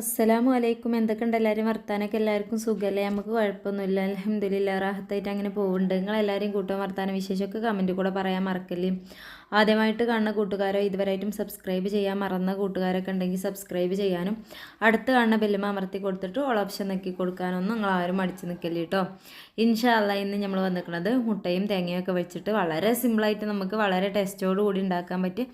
അസ്സലാമു അലൈക്കും. എന്തൊക്കെയുണ്ട്? എല്ലാവരും വർത്താനൊക്കെ എല്ലാവർക്കും സുഖമല്ലേ നമുക്ക് കുഴപ്പമൊന്നുമില്ല. അലഹമ്മദില്ല റാഹത്തായിട്ട് അങ്ങനെ പോകുന്നുണ്ട് നിങ്ങൾ എല്ലാവരും കൂട്ടം വർത്താന വിശേഷമൊക്കെ കമന്റ് കൂടെ പറയാൻ മറക്കല്ലേ? ആദ്യമായിട്ട് കാണുന്ന കൂട്ടുകാരോ ഇതുവരെയായിട്ടും സബ്സ്ക്രൈബ് ചെയ്യാൻ മറന്ന കൂട്ടുകാരൊക്കെ ഉണ്ടെങ്കിൽ സബ്സ്ക്രൈബ് ചെയ്യാനും അടുത്ത് കാണുന്ന ബില്ലും അമർത്തി കൊടുത്തിട്ട് ഓൾ ഓപ്ഷൻ നക്കി കൊടുക്കാനൊന്നും നിങ്ങൾ ആരും മടിച്ച് നിൽക്കല്ലേ കേട്ടോ ഇൻഷാല്ല ഇന്ന് നമ്മൾ വന്നിരിക്കുന്നത് മുട്ടയും തേങ്ങയും ഒക്കെ വെച്ചിട്ട് വളരെ സിമ്പിളായിട്ട് നമുക്ക് വളരെ ടേസ്റ്റോട് കൂടി ഉണ്ടാക്കാൻ പറ്റിയ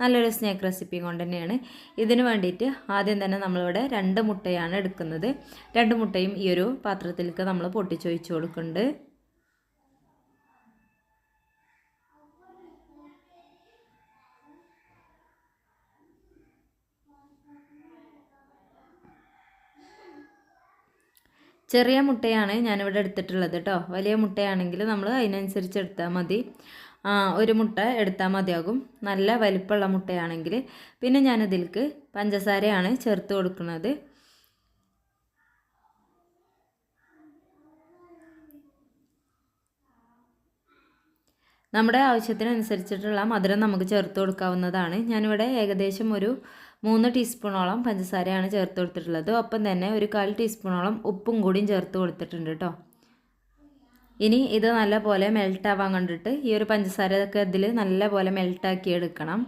നല്ലൊരു സ്നാക്ക് റെസിപ്പി കൊണ്ട് തന്നെയാണ് ഇതിന് വേണ്ടിയിട്ട് ആദ്യം തന്നെ നമ്മളിവിടെ രണ്ട് മുട്ടയാണ് എടുക്കുന്നത്. രണ്ട് മുട്ടയും ഈ ഒരു പാത്രത്തിലേക്ക് നമ്മൾ പൊട്ടിച്ചൊഴിച്ച് കൊടുക്കുന്നുണ്ട്. ചെറിയ മുട്ടയാണ് ഞാനിവിടെ എടുത്തിട്ടുള്ളത് കേട്ടോ. വലിയ മുട്ടയാണെങ്കിൽ നമ്മൾ അതിനനുസരിച്ച് എടുത്താൽ മതി. ഒരു മുട്ട എടുത്താൽ മതിയാകും. നല്ല വലിപ്പമുള്ള മുട്ടയാണെങ്കിൽ പിന്നെ ഞാനിതിലേക്ക് പഞ്ചസാരയാണ് ചേർത്ത് കൊടുക്കുന്നത്. നമ്മുടെ ആവശ്യത്തിനനുസരിച്ചിട്ടുള്ള മധുരം നമുക്ക് ചേർത്ത് കൊടുക്കാവുന്നതാണ്. ഞാനിവിടെ ഏകദേശം ഒരു മൂന്ന് ടീസ്പൂണോളം പഞ്ചസാരയാണ് ചേർത്ത് കൊടുത്തിട്ടുള്ളത്. ഒപ്പം തന്നെ ഒരു കാൽ ടീസ്പൂണോളം ഉപ്പും കൂടിയും ചേർത്ത് കൊടുത്തിട്ടുണ്ട് കേട്ടോ. ഇനി ഇത് നല്ലപോലെ മെൽട്ടാവാൻ കണ്ടിട്ട് ഈ ഒരു പഞ്ചസാരയൊക്കെ ഇതിൽ നല്ലപോലെ മെൽട്ടാക്കി എടുക്കണം.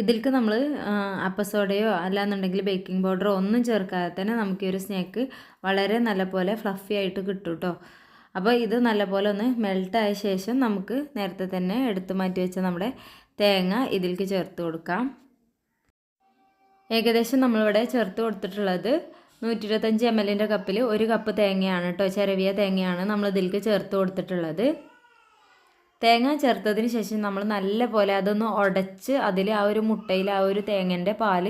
ഇതിലേക്ക് നമ്മൾ അപ്പസോഡയോ അല്ലാന്നുണ്ടെങ്കിൽ ബേക്കിംഗ് പൗഡറോ ഒന്നും ചേർക്കാതെ തന്നെ നമുക്ക് ഈ ഒരു സ്നാക്ക് വളരെ നല്ല പോലെ ഫ്ലഫി ആയിട്ട് കിട്ടും കേട്ടോ അപ്പോൾ ഇത് നല്ലപോലെ ഒന്ന് മെൽട്ടായ ശേഷം നമുക്ക് നേരത്തെ തന്നെ എടുത്തു മാറ്റി വെച്ച നമ്മുടെ തേങ്ങ ഇതിലേക്ക് ചേർത്ത് കൊടുക്കാം. ഏകദേശം നമ്മളിവിടെ ചേർത്ത് കൊടുത്തിട്ടുള്ളത് നൂറ്റി ഇരുപത്തഞ്ച് എം എല്ലിന്റെ കപ്പിൽ ഒരു കപ്പ് തേങ്ങയാണ് കേട്ടോ ചിരവിയ തേങ്ങയാണ് നമ്മൾ ഇതിലേക്ക് ചേർത്ത് കൊടുത്തിട്ടുള്ളത്. തേങ്ങ ചേർത്തതിന് ശേഷം നമ്മൾ നല്ലപോലെ അതൊന്ന് ഉടച്ച് അതിൽ ആ ഒരു മുട്ടയിൽ ആ ഒരു തേങ്ങന്റെ പാൽ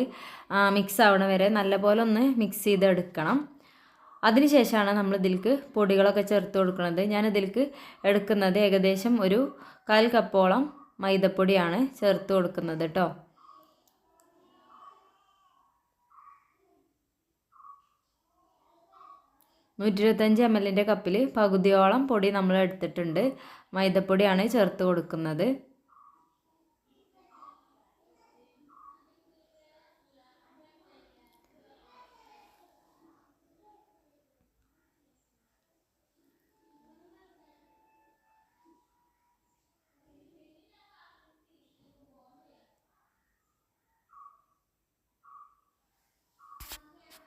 മിക്സ് ആവണ വരെ നല്ലപോലെ ഒന്ന് മിക്സ് ചെയ്തെടുക്കണം. അതിനുശേഷമാണ് നമ്മൾ ഇതിലേക്ക് പൊടികളൊക്കെ ചേർത്ത് കൊടുക്കുന്നത്. ഞാൻ ഇതിലേക്ക് എടുക്കുന്നത് ഏകദേശം ഒരു കാൽ കപ്പോളം മൈദപ്പൊടിയാണ് ചേർത്ത് കൊടുക്കുന്നത് കേട്ടോ നൂറ്റി ഇരുപത്തഞ്ച് എം എല്ലിന്റെ കപ്പിൽ പകുതിയോളം പൊടി നമ്മൾ എടുത്തിട്ടുണ്ട്. മൈദപ്പൊടിയാണ് ചേർത്ത് കൊടുക്കുന്നത്.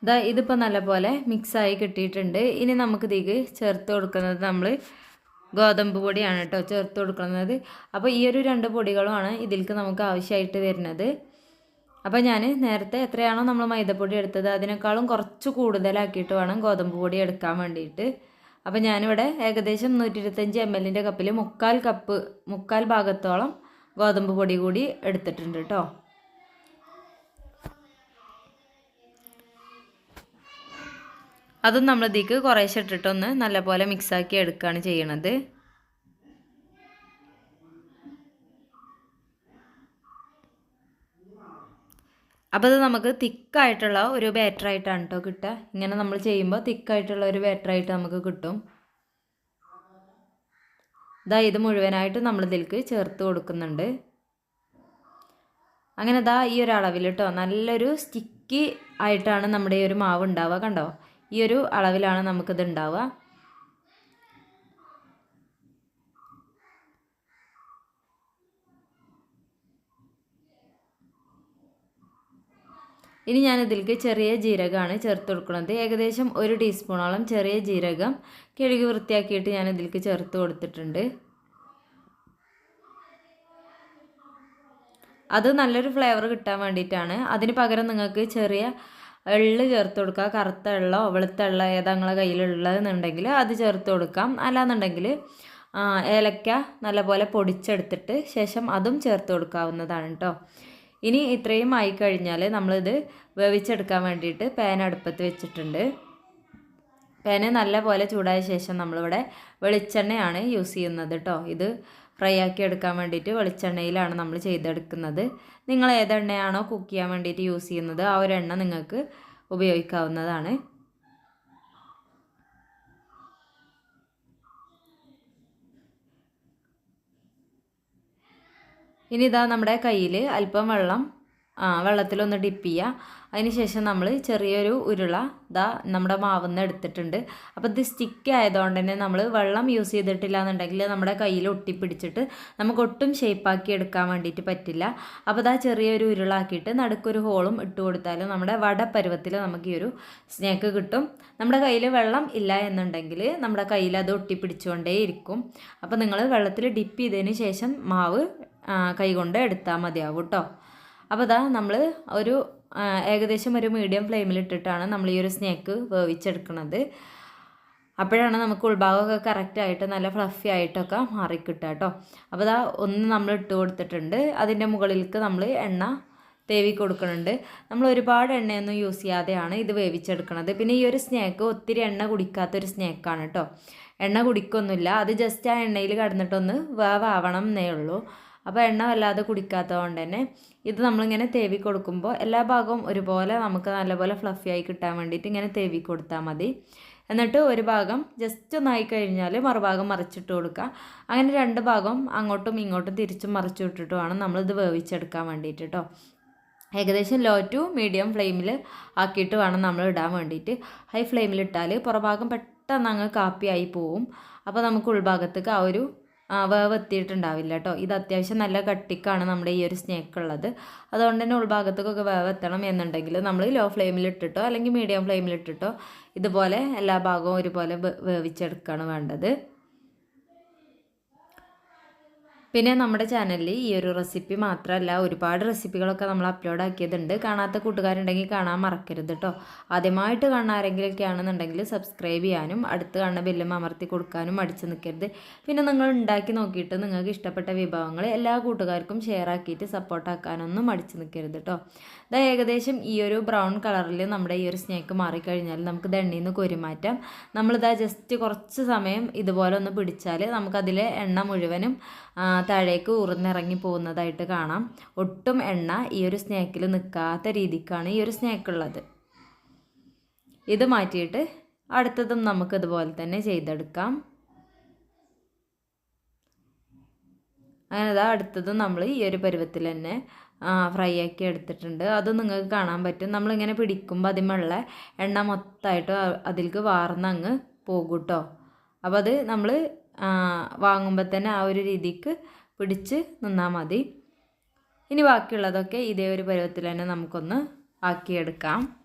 ഇതാ ഇതിപ്പോൾ നല്ലപോലെ മിക്സായി കിട്ടിയിട്ടുണ്ട്. ഇനി നമുക്ക് ചേർത്ത് കൊടുക്കുന്നത് നമ്മൾ ഗോതമ്പ് പൊടിയാണ് കേട്ടോ ചേർത്ത് കൊടുക്കുന്നത്. അപ്പോൾ ഈ ഒരു രണ്ട് പൊടികളുമാണ് ഇതിലേക്ക് നമുക്ക് ആവശ്യമായിട്ട് വരുന്നത്. അപ്പോൾ ഞാൻ നേരത്തെ എത്രയാണോ നമ്മൾ മൈദപ്പൊടി എടുത്തത് അതിനേക്കാളും കുറച്ച് കൂടുതലാക്കിയിട്ട് വേണം ഗോതമ്പ് പൊടി എടുക്കാൻ വേണ്ടിയിട്ട്. അപ്പോൾ ഞാനിവിടെ ഏകദേശം നൂറ്റി ഇരുപത്തഞ്ച് എം എല്ലിന്റെ കപ്പിൽ മുക്കാൽ കപ്പ് മുക്കാൽ ഭാഗത്തോളം ഗോതമ്പ് പൊടി കൂടി എടുത്തിട്ടുണ്ട് കേട്ടോ. അതും നമ്മൾ ഇതിക്ക് കുറേശ്ശെ ഇട്ടിട്ടൊന്ന് നല്ലപോലെ മിക്സാക്കി എടുക്കുകയാണ് ചെയ്യണത്. അപ്പോൾ അത് നമുക്ക് തിക്കായിട്ടുള്ള ഒരു ബാറ്ററായിട്ടാണ് കേട്ടോ. കിട്ടുക ഇങ്ങനെ നമ്മൾ ചെയ്യുമ്പോൾ തിക്കായിട്ടുള്ള ഒരു ബാറ്ററായിട്ട് നമുക്ക് കിട്ടും. ഇതാ ഇത് മുഴുവനായിട്ട് നമ്മൾ ഇതിലേക്ക് ചേർത്ത് കൊടുക്കുന്നുണ്ട്. അങ്ങനെ ഇതാ ഈ ഒരു അളവിൽ കേട്ടോ നല്ലൊരു സ്റ്റിക്കി ആയിട്ടാണ് നമ്മുടെ ഈ ഒരു മാവ് ഉണ്ടാവുക കണ്ടോ? ഈ ഒരു അളവിലാണ് നമുക്കിത് ഉണ്ടാവുക ഇനി ഞാൻ ഇതിലേക്ക് ചെറിയ ജീരകമാണ് ചേർത്ത് കൊടുക്കുന്നത് ഏകദേശം ഒരു ടീസ്പൂണോളം ചെറിയ ജീരകം കിഴുകി വൃത്തിയാക്കിയിട്ട് ഞാൻ ഇതിലേക്ക് ചേർത്ത് കൊടുത്തിട്ടുണ്ട്. അത് നല്ലൊരു ഫ്ലേവർ കിട്ടാൻ വേണ്ടിയിട്ടാണ്. അതിന് പകരം നിങ്ങൾക്ക് ചെറിയ എള്ള് ചേർത്ത് കൊടുക്കുക. കറുത്ത എള്ളോ വെളുത്ത എള്ളോ ഏതാ കയ്യിലുള്ളതെന്നുണ്ടെങ്കിൽ അത് ചേർത്ത് കൊടുക്കാം. അല്ലാന്നുണ്ടെങ്കിൽ ഏലക്ക നല്ലപോലെ പൊടിച്ചെടുത്തിട്ട് ശേഷം അതും ചേർത്ത് കൊടുക്കാവുന്നതാണ് കേട്ടോ ഇനി ഇത്രയും ആയി കഴിഞ്ഞാൽ നമ്മളിത് വേവിച്ചെടുക്കാൻ വേണ്ടിയിട്ട് പാൻ അടുപ്പത്ത് വെച്ചിട്ടുണ്ട്. പാന് നല്ലപോലെ ചൂടായ ശേഷം നമ്മളിവിടെ വെളിച്ചെണ്ണയാണ് യൂസ് ചെയ്യുന്നത് കേട്ടോ ഇത് ഫ്രൈ ആക്കി എടുക്കാൻ വേണ്ടിയിട്ട് വെളിച്ചെണ്ണയിലാണ് നമ്മൾ ചെയ്തെടുക്കുന്നത്. നിങ്ങൾ ഏതെണ്ണയാണോ കുക്ക് ചെയ്യാൻ വേണ്ടിയിട്ട് യൂസ് ചെയ്യുന്നത് ആ ഒരു എണ്ണ നിങ്ങൾക്ക് ഉപയോഗിക്കാവുന്നതാണ്. ഇനി ഇതാ നമ്മുടെ കയ്യിൽ അല്പം വെള്ളം വെള്ളത്തിലൊന്ന് ഡിപ്പ് ചെയ്യുക അതിന് ശേഷം നമ്മൾ ചെറിയൊരു ഉരുള ഇതാ നമ്മുടെ മാവിൽ നിന്ന് എടുത്തിട്ടുണ്ട്. അപ്പോൾ ഇത് സ്റ്റിക്ക് ആയതുകൊണ്ട് തന്നെ നമ്മൾ വെള്ളം യൂസ് ചെയ്തിട്ടില്ല എന്നുണ്ടെങ്കിൽ നമ്മുടെ കയ്യിൽ ഒട്ടിപ്പിടിച്ചിട്ട് നമുക്ക് ഒട്ടും ഷേപ്പാക്കി എടുക്കാൻ വേണ്ടിയിട്ട് പറ്റില്ല. അപ്പോൾ ഇതാ ചെറിയൊരു ഉരുളാക്കിയിട്ട് നടുക്കൊരു ഹോളും ഇട്ട് കൊടുത്താലും നമ്മുടെ വട പരുവത്തിൽ നമുക്ക് ഈ ഒരു സ്നേക്ക് കിട്ടും. നമ്മുടെ കയ്യിൽ വെള്ളം ഇല്ല എന്നുണ്ടെങ്കിൽ നമ്മുടെ കയ്യിൽ അത് ഒട്ടിപ്പിടിച്ചുകൊണ്ടേ ഇരിക്കും. അപ്പോൾ നിങ്ങൾ വെള്ളത്തിൽ ഡിപ്പ് ചെയ്തതിന് ശേഷം മാവ് കൈകൊണ്ട് എടുത്താൽ മതിയാവും കേട്ടോ അപ്പോൾ ഇതാ നമ്മൾ ഒരു ഏകദേശം ഒരു മീഡിയം ഫ്ലെയിമിലിട്ടിട്ടാണ് നമ്മൾ ഈ ഒരു സ്നേക്ക് വേവിച്ചെടുക്കുന്നത് അപ്പോഴാണ് നമുക്ക് ഉൾഭാഗമൊക്കെ കറക്റ്റായിട്ട് നല്ല ഫ്ലഫി ആയിട്ടൊക്കെ മാറിക്കിട്ടുക കേട്ടോ അപ്പോൾ ഇതാ ഒന്ന് നമ്മൾ ഇട്ട് കൊടുത്തിട്ടുണ്ട്. അതിന്റെ മുകളിലേക്ക് നമ്മൾ എണ്ണ തേവി കൊടുക്കുന്നുണ്ട് നമ്മൾ ഒരുപാട് എണ്ണയൊന്നും യൂസ് ചെയ്യാതെയാണ് ഇത് വേവിച്ചെടുക്കുന്നത് പിന്നെ ഈ ഒരു സ്നേക്ക് ഒത്തിരി എണ്ണ കുടിക്കാത്തൊരു സ്നേക്കാണ് കേട്ടോ എണ്ണ കുടിക്കൊന്നുമില്ല. അത് ജസ്റ്റ് ആ എണ്ണയിൽ കടന്നിട്ടൊന്ന് വേവാവണം എന്നേ ഉള്ളൂ. അപ്പോൾ എണ്ണ വല്ലാതെ കുടിക്കാത്തതുകൊണ്ട് തന്നെ ഇത് നമ്മളിങ്ങനെ തേവി കൊടുക്കുമ്പോൾ എല്ലാ ഭാഗവും ഒരുപോലെ നമുക്ക് നല്ലപോലെ ഫ്ലഫി ആയി കിട്ടാൻ വേണ്ടിയിട്ട് ഇങ്ങനെ തേവി കൊടുത്താൽ മതി. എന്നിട്ട് ഒരു ഭാഗം ജസ്റ്റ് ഒന്നായി കഴിഞ്ഞാൽ മറുഭാഗം മറിച്ചിട്ട് കൊടുക്കുക. അങ്ങനെ രണ്ട് ഭാഗം അങ്ങോട്ടും ഇങ്ങോട്ടും തിരിച്ചും മറിച്ചു വിട്ടിട്ട് വേണം നമ്മളിത് വേവിച്ചെടുക്കാൻ വേണ്ടിയിട്ട് കേട്ടോ ഏകദേശം ലോ ടു മീഡിയം ഫ്ലെയിമിൽ ആക്കിയിട്ട് വേണം നമ്മൾ ഇടാൻ വേണ്ടിയിട്ട്. ഹൈ ഫ്ലെയിമിൽ ഇട്ടാൽ പുറഭാഗം പെട്ടെന്ന് അങ്ങ് കാപ്പിയായി പോവും. അപ്പോൾ നമുക്ക് ഉൾഭാഗത്തേക്ക് ആ ഒരു വേവ് എത്തിയിട്ടുണ്ടാവില്ല കേട്ടോ ഇത് അത്യാവശ്യം നല്ല കട്ടിക്കാണ് നമ്മുടെ ഈ ഒരു സ്നേക്ക് ഉള്ളത് അതുകൊണ്ട് തന്നെ ഉൾഭാഗത്തേക്കൊക്കെ വേവ് എത്തണം എന്നുണ്ടെങ്കിൽ നമ്മൾ ലോ ഫ്ലെയിമിൽ ഇട്ടിട്ടോ അല്ലെങ്കിൽ മീഡിയം ഫ്ലെയിമിൽ ഇട്ടിട്ടോ ഇതുപോലെ എല്ലാ ഭാഗവും ഒരുപോലെ വേവിച്ചെടുക്കുകയാണ് വേണ്ടത്. പിന്നെ നമ്മുടെ ചാനലിൽ ഈ ഒരു റെസിപ്പി മാത്രമല്ല ഒരുപാട് റെസിപ്പികളൊക്കെ നമ്മൾ അപ്ലോഡ് ആക്കിയതുണ്ട്. കാണാത്ത കൂട്ടുകാരുണ്ടെങ്കിൽ കാണാൻ മറക്കരുത് കേട്ടോ ആദ്യമായിട്ട് കാണാൻ ആരെങ്കിലുമൊക്കെ ആണെന്നുണ്ടെങ്കിൽ സബ്സ്ക്രൈബ് ചെയ്യാനും അടുത്ത് കാണുന്ന ബെല്ലും അമർത്തി കൊടുക്കാനും അടിച്ചു നിൽക്കരുത് പിന്നെ നിങ്ങൾ ഉണ്ടാക്കി നോക്കിയിട്ട് നിങ്ങൾക്ക് ഇഷ്ടപ്പെട്ട വിഭവങ്ങൾ എല്ലാ കൂട്ടുകാർക്കും ഷെയർ ആക്കിയിട്ട് സപ്പോർട്ടാക്കാനൊന്നും അടിച്ചു നിൽക്കരുത് കേട്ടോ ഇതാ ഏകദേശം ഈ ഒരു ബ്രൗൺ കളറിൽ നമ്മുടെ ഈ ഒരു സ്നേക്ക് മാറിക്കഴിഞ്ഞാൽ നമുക്ക് ദണ്ണിയിൽ നിന്ന് കൊരുമാറ്റാം. നമ്മളിതാ ജസ്റ്റ് കുറച്ച് സമയം ഇതുപോലെ ഒന്ന് പിടിച്ചാൽ നമുക്കതിലെ എണ്ണ മുഴുവനും താഴേക്ക് ഉറന്നിറങ്ങി പോകുന്നതായിട്ട് കാണാം. ഒട്ടും എണ്ണ ഈ ഒരു സ്നേക്കിൽ നിൽക്കാത്ത രീതിക്കാണ് ഈ ഒരു സ്നേക്ക് ഉള്ളത് ഇത് മാറ്റിയിട്ട് അടുത്തതും നമുക്ക് ഇതുപോലെ തന്നെ ചെയ്തെടുക്കാം. അങ്ങനെ അതാ അടുത്തതും നമ്മൾ ഈ ഒരു പരുവത്തിൽ തന്നെ ഫ്രൈ ആക്കി എടുത്തിട്ടുണ്ട്. അത് നിങ്ങൾക്ക് കാണാൻ പറ്റും. നമ്മളിങ്ങനെ പിടിക്കുമ്പോൾ അതിമുള്ള എണ്ണ മൊത്തമായിട്ട് അതിലേക്ക് വാർന്നങ്ങ് പോകും കേട്ടോ അപ്പോൾ അത് നമ്മൾ വാങ്ങുമ്പോൾ തന്നെ ആ ഒരു രീതിക്ക് പിടിച്ച് നിന്നാൽ മതി. ഇനി ബാക്കിയുള്ളതൊക്കെ ഇതേ ഒരു പരുവത്തിൽ തന്നെ നമുക്കൊന്ന് ആക്കിയെടുക്കാം.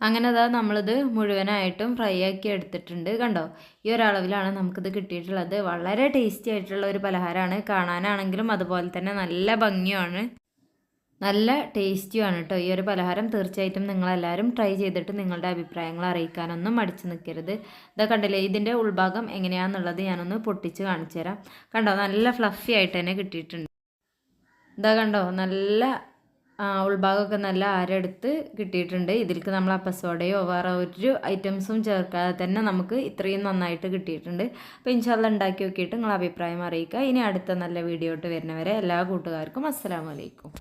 അങ്ങനെ അതാ നമ്മളിത് മുഴുവനായിട്ടും ഫ്രൈ ആക്കി എടുത്തിട്ടുണ്ട്. കണ്ടോ? ഈ ഒരളവിലാണ് നമുക്കിത് കിട്ടിയിട്ടുള്ളത്. വളരെ ടേസ്റ്റി ആയിട്ടുള്ള ഒരു പലഹാരമാണ്. കാണാനാണെങ്കിലും അതുപോലെ തന്നെ നല്ല ഭംഗിയാണ് നല്ല ടേസ്റ്റിയുമാണ് കേട്ടോ ഈ ഒരു പലഹാരം. തീർച്ചയായിട്ടും നിങ്ങളെല്ലാവരും ട്രൈ ചെയ്തിട്ട് നിങ്ങളുടെ അഭിപ്രായങ്ങൾ അറിയിക്കാനൊന്നും മടിച്ചു നിൽക്കരുത്. ഇതാ കണ്ടില്ലേ? ഇതിന്റെ ഉൾഭാഗം എങ്ങനെയാണെന്നുള്ളത് ഞാനൊന്ന് പൊട്ടിച്ച് കാണിച്ചു തരാം കണ്ടോ? നല്ല ഫ്ലഫി ആയിട്ട് തന്നെ കിട്ടിയിട്ടുണ്ട്. ഇതാ കണ്ടോ? നല്ല ഉൾഭാഗമൊക്കെ നല്ല ആരെടുത്ത് കിട്ടിയിട്ടുണ്ട്. ഇതിലേക്ക് നമ്മൾ അപ്പസോടയോ വേറെ ഒരു ഐറ്റംസും ചേർക്കാതെ തന്നെ നമുക്ക് ഇത്രയും നന്നായിട്ട് കിട്ടിയിട്ടുണ്ട്. അപ്പോൾ ഇൻഷാല്ല ഉണ്ടാക്കി നോക്കിയിട്ട് നിങ്ങൾ അഭിപ്രായം അറിയിക്കുക. ഇനി അടുത്ത നല്ല വീഡിയോ ഇട്ട് വരുന്നവരെ എല്ലാ കൂട്ടുകാർക്കും അസ്സാം വലൈക്കും